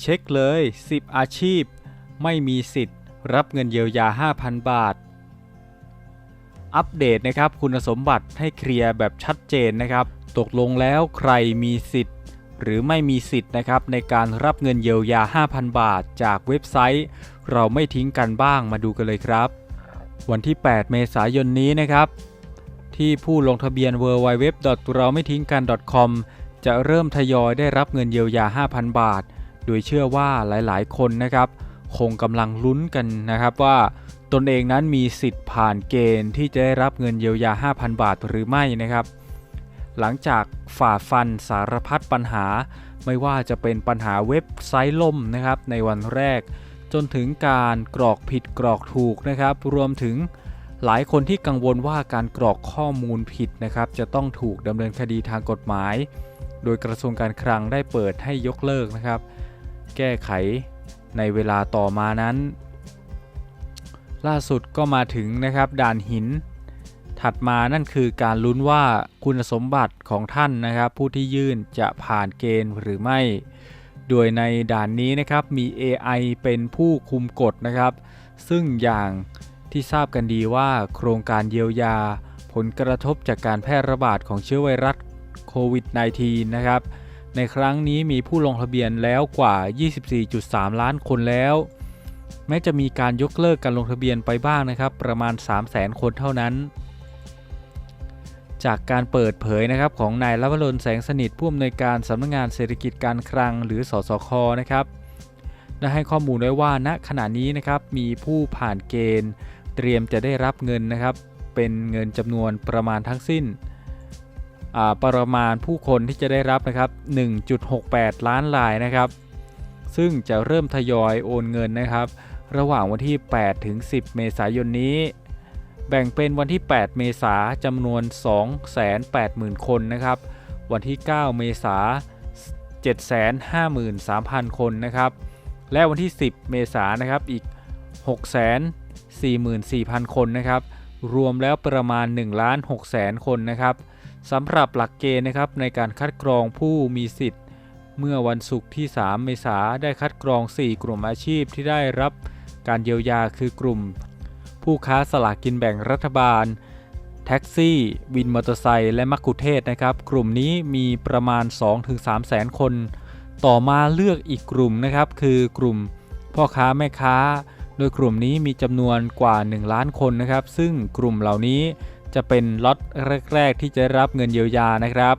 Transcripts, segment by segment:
เช็คเลย 10 อาชีพ ไม่มีสิทธิ์ รับเงินเยียวยา 5,000 บาท อัปเดตนะครับคุณสมบัติให้เคลียร์แบบชัดเจนนะครับ ตกลงแล้วใครมีสิทธิ์ หรือไม่มีสิทธิ์นะครับในการรับเงินเยียวยา 5,000 บาท จากเว็บไซต์ เราไม่ทิ้งกันบ้างมาดูกันเลยครับ วันที่ 8 เมษายนนี้นะครับที่ผู้ลงทะเบียน w w w เราไม่ทิ้งกัน .com จะเริ่มทยอยได้รับเงินเยียวยา 5,000 บาท โดยเชื่อว่าหลายๆ คนนะครับคงกำลังลุ้นกันนะครับว่าตนเองนั้นมีสิทธิ์ผ่านเกณฑ์ที่จะได้รับเงินเยียวยา 5,000 บาทหรือไม่นะครับ หลังจากฝ่าฟันสารพัดปัญหา ไม่ว่าจะเป็นปัญหาเว็บไซต์ล่มนะครับในวันแรก จนถึงการกรอกผิดกรอกถูกนะครับ รวมถึงหลายคนที่กังวลว่าการกรอกข้อมูลผิดนะครับ จะต้องถูกดำเนินคดีทางกฎหมาย โดยกระทรวงการคลังได้เปิดให้ยกเลิกนะครับ แก้ไขในเวลาต่อมานั้น ล่าสุดก็มาถึงนะครับด่านหิน ถัดมานั่นคือการลุ้นว่าคุณสมบัติของท่านนะครับ ผู้ที่ยื่นจะผ่านเกณฑ์หรือไม่ โดยในด่านนี้นะครับมี AI เป็นผู้คุมกฎนะครับ ซึ่งอย่างที่ทราบกันดีว่าโครงการเยียวยา ผลกระทบจากการแพร่ระบาดของเชื้อไวรัสโควิด -19 นะครับ ในครั้งนี้มีผู้ลงทะเบียนแล้วกว่า 24.3 ล้านคนแล้ว แม้จะมีการยกเลิกการลงทะเบียนไปบ้างนะครับ ประมาณ 300,000 คนเท่านั้น จากการเปิดเผยนะครับของนายลวรนแสงสนิทผู้อำนวยการสำนักงงานเศรษฐกิจการคลังหรือสสคนะครับได้ให้ข้อมูลไว้ว่าณขณะนี้นะครับมีผู้ผ่านเกณฑ์ เตรียมจะได้รับเงินนะครับ เป็นเงินจำนวนประมาณทั้งสิ้น ประมาณผู้คนที่จะได้รับนะครับ 1.68 ล้านรายนะครับ ซึ่งจะเริ่มทยอยโอนเงินนะครับ ระหว่างวันที่ 8 ถึง 10 เมษายนนี้ แบ่งเป็นวันที่ 8 เมษาจำนวน 280,000 คนนะครับ วันที่ 9 เมษา753,000 คนนะครับ และวันที่ 10 เมษานะครับอีก 644,000 คนนะครับ รวมแล้วประมาณ1ล้าน6แสนคนนะครับสำหรับหลักเกณฑ์นะครับในการคัดกรองผู้มีสิทธิ์ เมื่อวันศุกร์ที่ 3 เมษาได้คัดกรอง 4 กลุ่มอาชีพที่ได้รับการเยียวยาคือกลุ่ม ผู้ค้าสลากกินแบ่งรัฐบาล แท็กซี่วินมอเตอร์ไซค์และมักคุเทศนะครับ กลุ่มนี้มีประมาณ 2-3 แสนคน ต่อมาเลือกอีกกลุ่มนะครับ คือกลุ่มพ่อค้าแม่ค้า โดยกลุ่มนี้มีจำนวนกว่า 1 ล้านคนนะครับ ซึ่งกลุ่มเหล่านี้จะเป็นล็อตแรก ๆ ที่จะรับเงินเยียวยานะครับ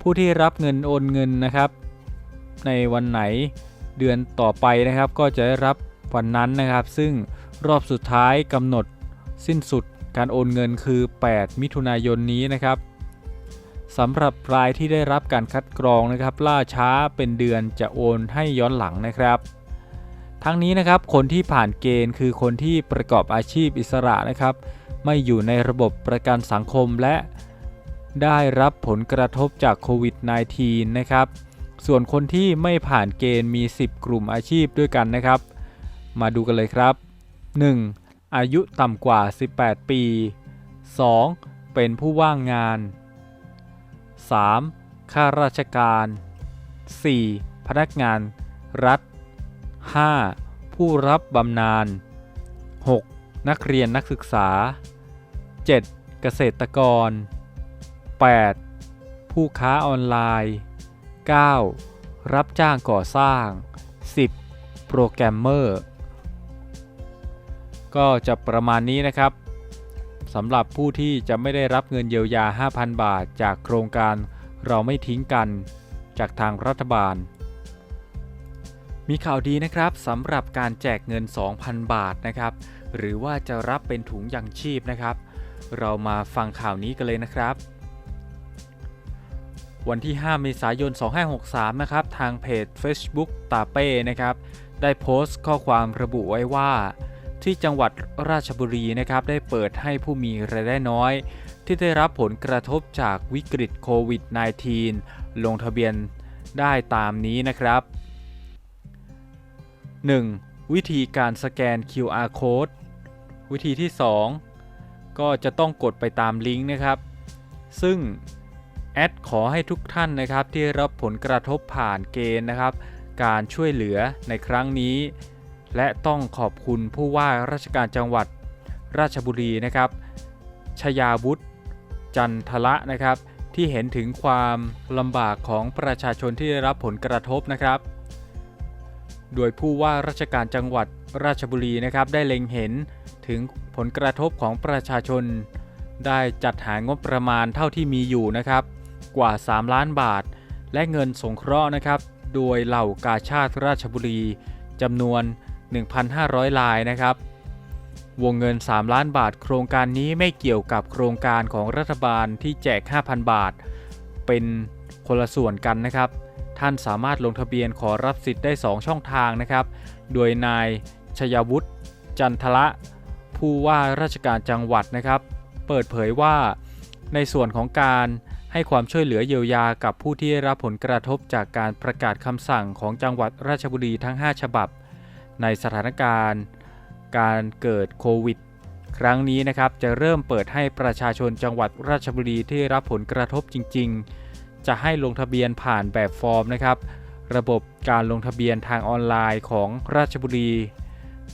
ผู้ที่รับเงินโอนเงินนะครับ ในวันไหนเดือนต่อไปนะครับ ก็จะได้รับวันนั้นนะครับ ซึ่งรอบสุดท้ายกำหนดสิ้นสุดการโอนเงินคือ 8 มิถุนายนนี้นะครับสำหรับรายที่ได้รับการคัดกรองนะครับ ล่าช้าเป็นเดือนจะโอนให้ย้อนหลังนะครับ ทั้งนี้นะครับคนที่ผ่านเกณฑ์คือคนที่ประกอบอาชีพอิสระนะครับ ไม่อยู่ในระบบประกันสังคมและได้รับผลกระทบจากโควิด -19 นะครับ ส่วนคนที่ไม่ผ่านเกณฑ์มี 10 กลุ่มอาชีพด้วยกันนะครับ มาดูกันเลยครับ 1. อายุต่ำกว่า 18 ปี 2. เป็นผู้ว่างงาน 3. ข้าราชการ 4. พนักงานรัฐ 5. ผู้รับบำนาญ 6. นักเรียนนักศึกษา 7. เกษตรกร 8. ผู้ค้าออนไลน์ 9. รับจ้างก่อสร้าง 10. โปรแกรมเมอร์ ก็จะประมาณนี้นะครับสำหรับผู้ที่จะไม่ได้รับเงินเยียวยา 5,000 บาท จากโครงการเราไม่ทิ้งกัน จากทางรัฐบาล มีข่าวดีนะครับสำหรับการแจกเงิน 2,000 บาทนะครับ หรือว่าจะรับเป็นถุงยังชีพนะครับ เรามาฟังข่าวนี้กันเลยนะครับ วันที่ 5 เมษายน 2563 นะครับ ทางเพจ Facebook ตาเป้นะครับ ได้โพสต์ข้อความระบุไว้ว่า ที่จังหวัดราชบุรีนะครับ ได้เปิดให้ผู้มีรายได้น้อย ที่ได้รับผลกระทบจากวิกฤตโควิด -19 ลงทะเบียนได้ตามนี้นะครับ 1. วิธีการสแกน QR code วิธีที่ 2 ก็จะต้องกดไปตามลิงก์นะครับ ซึ่งแอดขอให้ทุกท่านนะครับที่รับผลกระทบผ่านเกณฑ์นะครับ การช่วยเหลือในครั้งนี้ และต้องขอบคุณผู้ว่าราชการจังหวัดราชบุรีนะครับชยาวุฒิจันทละนะครับ ที่เห็นถึงความลำบากของประชาชนที่ได้รับผลกระทบนะครับ โดยผู้ว่าราชการจังหวัดราชบุรีนะครับได้เล็งเห็นถึงผลกระทบของประชาชน ได้จัดหางบประมาณเท่าที่มีอยู่นะครับ กว่า 3 ล้านบาท และเงินสงเคราะห์นะครับ โดยเหล่ากาชาติราชบุรีจำนวน 1,500 ลายนะครับ วงเงิน 3 ล้านบาท โครงการนี้ไม่เกี่ยวกับโครงการของรัฐบาลที่แจก 5,000 บาท เป็นคนละส่วนกันนะครับ ท่านสามารถลงทะเบียนขอรับสิทธิ์ได้ 2 ช่องทางนะครับ โดยนายชยวุฒิจันทละ ผู้ว่าราชการจังหวัดนะครับ เปิดเผยว่า ในส่วนของการให้ความช่วยเหลือเยียวยากับผู้ที่ได้รับผลกระทบจากการประกาศคำสั่งของจังหวัดราชบุรีทั้ง 5 ฉบับ ในสถานการณ์การเกิดโควิดครั้งนี้นะครับจะเริ่มเปิดให้ประชาชนจังหวัดราชบุรีที่ได้รับผลกระทบจริง ๆ จะให้ลงทะเบียนผ่านแบบฟอร์มนะครับ ระบบการลงทะเบียนทางออนไลน์ของราชบุรี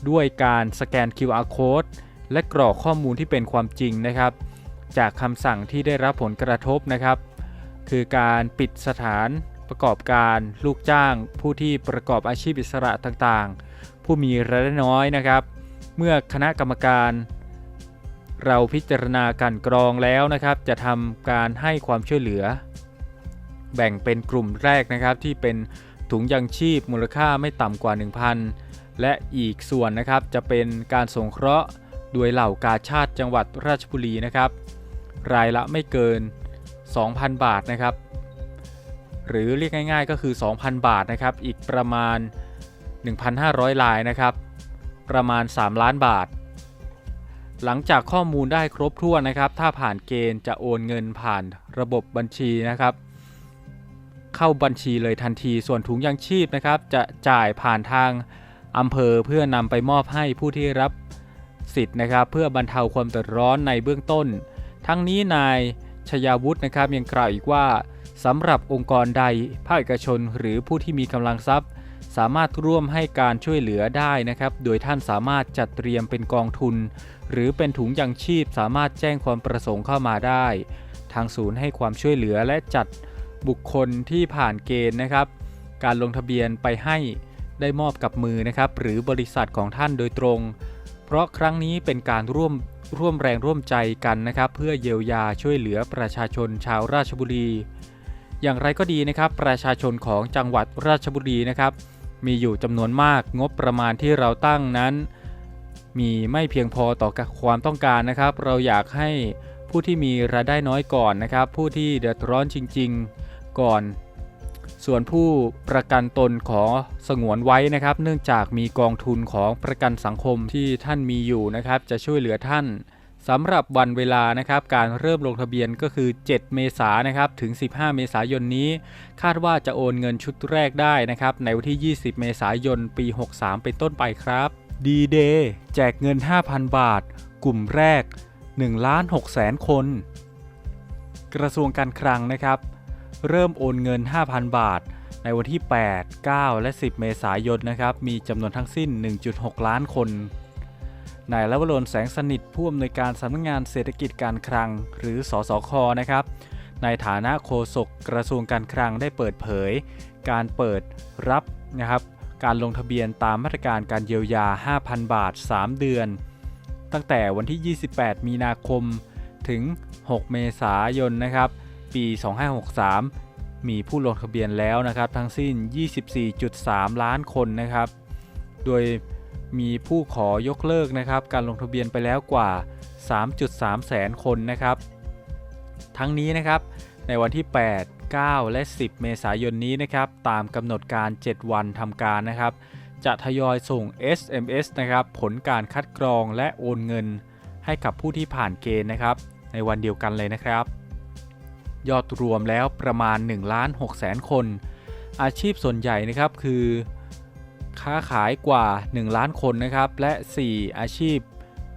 ด้วยการสแกน QR code และกรอกข้อมูลที่เป็นความจริงนะครับ จากคำสั่งที่ได้รับผลกระทบนะครับ คือการปิดสถานประกอบการลูกจ้าง ผู้ที่ประกอบอาชีพอิสระต่างๆ ผู้มีรายได้น้อยนะครับ เมื่อคณะกรรมการเราพิจารณาการกรองแล้วนะครับ จะทำการให้ความช่วยเหลือ แบ่งเป็นกลุ่มแรกนะครับที่เป็นถุงยังชีพมูลค่าไม่ต่ำกว่า 1,000 และอีกส่วนนะครับจะเป็นการสงเคราะห์โดยเหล่ากาชาติจังหวัดราชบุรีนะครับ รายละไม่เกิน 2,000 บาทนะครับ หรือเรียกง่ายๆก็คือ 2,000 บาทนะครับอีกประมาณ 1,500 ลายนะครับ ประมาณ 3 ล้านบาท หลังจากข้อมูลได้ครบถ้วนนะครับ ถ้าผ่านเกณฑ์จะโอนเงินผ่านระบบบัญชีนะครับ เข้าบัญชีเลยทันที ส่วนถุงยังชีพนะครับ จะจ่ายผ่านทางอำเภอเพื่อนำไปมอบให้ผู้ที่รับสิทธิ์นะครับ เพื่อบรรเทาความเดือดร้อนในเบื้องต้น ทั้งนี้นายชยาวุฒินะครับยังกล่าวอีกว่าสำหรับองค์กรใดภาคเอกชนหรือผู้ที่มีกำลังทรัพย์ สามารถร่วมให้การช่วยเหลือได้นะครับ โดยท่านสามารถจัดเตรียมเป็นกองทุน หรือเป็นถุงยังชีพสามารถแจ้งความประสงค์เข้ามาได้ ทางศูนย์ให้ความช่วยเหลือและจัด บุคคลที่ผ่านเกณฑ์นะครับ การลงทะเบียนไปให้ได้มอบกับมือนะครับ หรือบริษัทของท่านโดยตรง เพราะครั้งนี้เป็นการร่วมร่วมแรงร่วมใจกันนะครับ เพื่อเยียวยาช่วยเหลือประชาชนชาวราชบุรี อย่างไรก็ดีนะครับ ประชาชนของจังหวัดราชบุรีนะครับ มีอยู่จำนวนมากงบประมาณที่เราตั้งนั้น มีไม่เพียงพอต่อความต้องการนะครับ เราอยากให้ผู้ที่มีรายได้น้อยก่อนนะครับ ผู้ที่เดือดร้อนจริง ๆ ก่อน ส่วนผู้ประกันตนขอสงวนไว้นะครับ เนื่องจากมีกองทุนของประกันสังคมที่ท่านมีอยู่นะครับ จะช่วยเหลือท่านสำหรับวันเวลานะครับการเริ่มลงทะเบียนก็คือ 7 เมษายนนะครับถึง 15 เมษายนนี้ คาดว่าจะโอนเงินชุดแรกได้นะครับ ในวันที่ 20 เมษายนปี 63 เป็นต้นไปครับดีเดย์แจกเงิน 5,000 บาท กลุ่มแรก1ล้าน6แสนคน กระทรวงการคลังนะครับ เริ่มโอนเงิน 5,000 บาท ในวันที่ 8 9 และ 10 เมษายนนะครับมีจำนวนทั้งสิ้น 1.6 ล้านคนนายลวรนแสงสนิทผู้อำนวยการสำนักงงานเศรษฐกิจการคลัง หรือสสคนะครับในฐานะโฆษกกระทรวงการคลังได้เปิดเผย การเปิดรับนะครับการลงทะเบียนตามมาตรการการเยียวยา 5,000 บาท 3 เดือน ตั้งแต่วันที่ 28 มีนาคมถึง 6 เมษายนนะครับ ปี 2563 มีผู้ลงทะเบียนแล้วนะครับ ทั้งสิ้น 24.3 ล้านคนนะครับ โดยมีผู้ขอยกเลิกนะครับ การลงทะเบียนไปแล้วกว่า 3.3 แสนคนนะครับ ทั้งนี้นะครับ ในวันที่ 8 9 และ 10 เมษายนนี้นะครับ ตามกำหนดการ 7 วันทำการนะครับ จะทยอยส่ง SMS นะครับ ผลการคัดกรองและโอนเงิน ให้กับผู้ที่ผ่านเกณฑ์นะครับ ในวันเดียวกันเลยนะครับ ยอดรวมแล้วประมาณ1ล้าน6แสนคน อาชีพส่วนใหญ่นะครับคือ ค้าขายกว่า 1 ล้านคนนะครับ และ 4 อาชีพ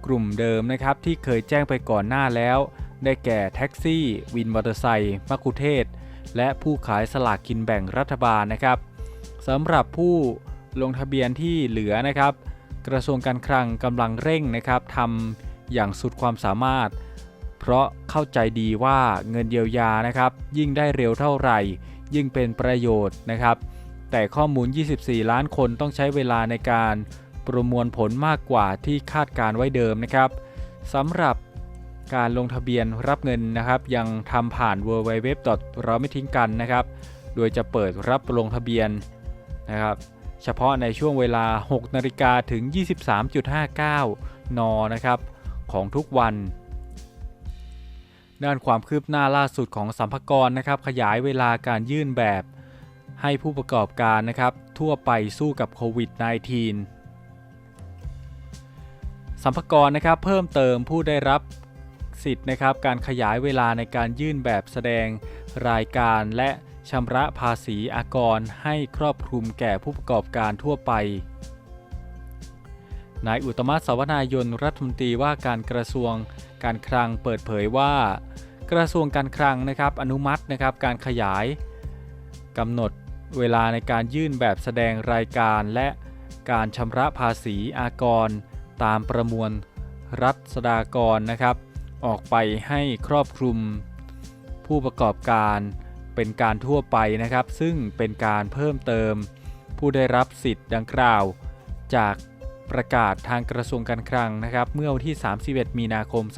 กลุ่มเดิมนะครับ ที่เคยแจ้งไปก่อนหน้าแล้ว ได้แก่แท็กซี่ วินมอเตอร์ไซค์มักคุเทศ และผู้ขายสลากกินแบ่งรัฐบาลนะครับสำหรับผู้ลงทะเบียนที่เหลือนะครับ กระทรวงการคลังกำลังเร่งนะครับทำอย่างสุดความสามารถ เพราะเข้าใจดีว่าเงินเยียวยานะครับ ยิ่งได้เร็วเท่าไหร่ ยิ่งเป็นประโยชน์นะครับ แต่ข้อมูล 24 ล้านคนต้องใช้เวลาในการประมวลผลมากกว่าที่คาดการไว้เดิมนะครับสำหรับการลงทะเบียนรับเงินนะครับ ยังทำผ่าน w w w เราไม่ทิ้งกันนะครับ โดยจะเปิดรับลงทะเบียนนะครับ เฉพาะในช่วงเวลา 6นาฬิกาถึง 23.59 น นะครับ ของทุกวัน ด้านความคืบหน้าล่าสุดของสัมภากรนะครับ ขยายเวลาการยื่นแบบให้ผู้ประกอบการนะครับ ทั่วไปสู้กับโควิด -19 สัมภากรนะครับเพิ่มเติมผู้ได้รับสิทธิ์นะครับ การขยายเวลาในการยื่นแบบแสดงรายการและชำระภาษีอากรให้ครอบคลุมแก่ผู้ประกอบการทั่วไป นายอุตมะสาวนายนรัฐมนตรีว่าการกระทรวงการคลังเปิดเผยว่า กระทรวงการคลังนะครับอนุมัตินะครับการขยายกำหนดเวลาในการยื่นแบบแสดงรายการและการชำระภาษีอากร ตามประมวลรัฐสดากรนะครับ ออกไปให้ครอบคลุม ผู้ประกอบการเป็นการทั่วไปนะครับ ซึ่งเป็นการเพิ่มเติม ผู้ได้รับสิทธิ์ดังกล่าว จาก ประกาศทางกระทรวงการคลังนะครับ เมื่อวันที่ 31 มีนาคม 2563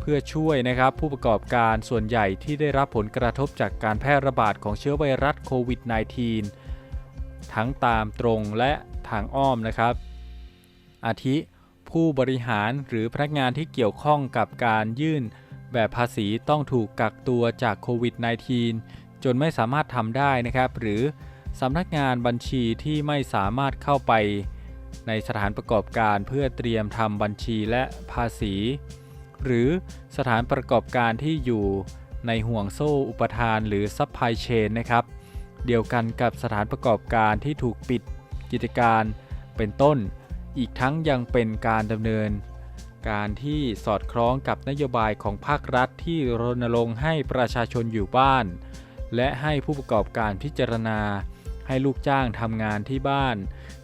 เพื่อช่วยนะครับผู้ประกอบการส่วนใหญ่ที่ได้รับผลกระทบจากการแพร่ระบาดของเชื้อไวรัสโควิด -19 ทั้งตามตรงและทางอ้อมนะครับ อาทิ ผู้บริหารหรือพนักงานที่เกี่ยวข้องกับการยื่นแบบภาษีต้องถูกกักตัวจากโควิด -19 จนไม่สามารถทำได้นะครับ หรือ สำนักงานบัญชีที่ไม่สามารถเข้าไป ในสถานประกอบการเพื่อเตรียมทำบัญชีและภาษี หรือสถานประกอบการที่อยู่ในห่วงโซ่อุปทานหรือซัพพลายเชนนะครับ เดียวกันกับสถานประกอบการที่ถูกปิดกิจการเป็นต้น อีกทั้งยังเป็นการดำเนิน การที่สอดคล้องกับนโยบายของภาครัฐที่รณรงค์ให้ประชาชนอยู่บ้าน และให้ผู้ประกอบการพิจารณา ให้ลูกจ้างทำงานที่บ้าน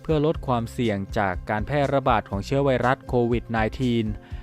เพื่อลดความเสี่ยงจากการแพร่ระบาดของเชื้อไวรัสโควิด -19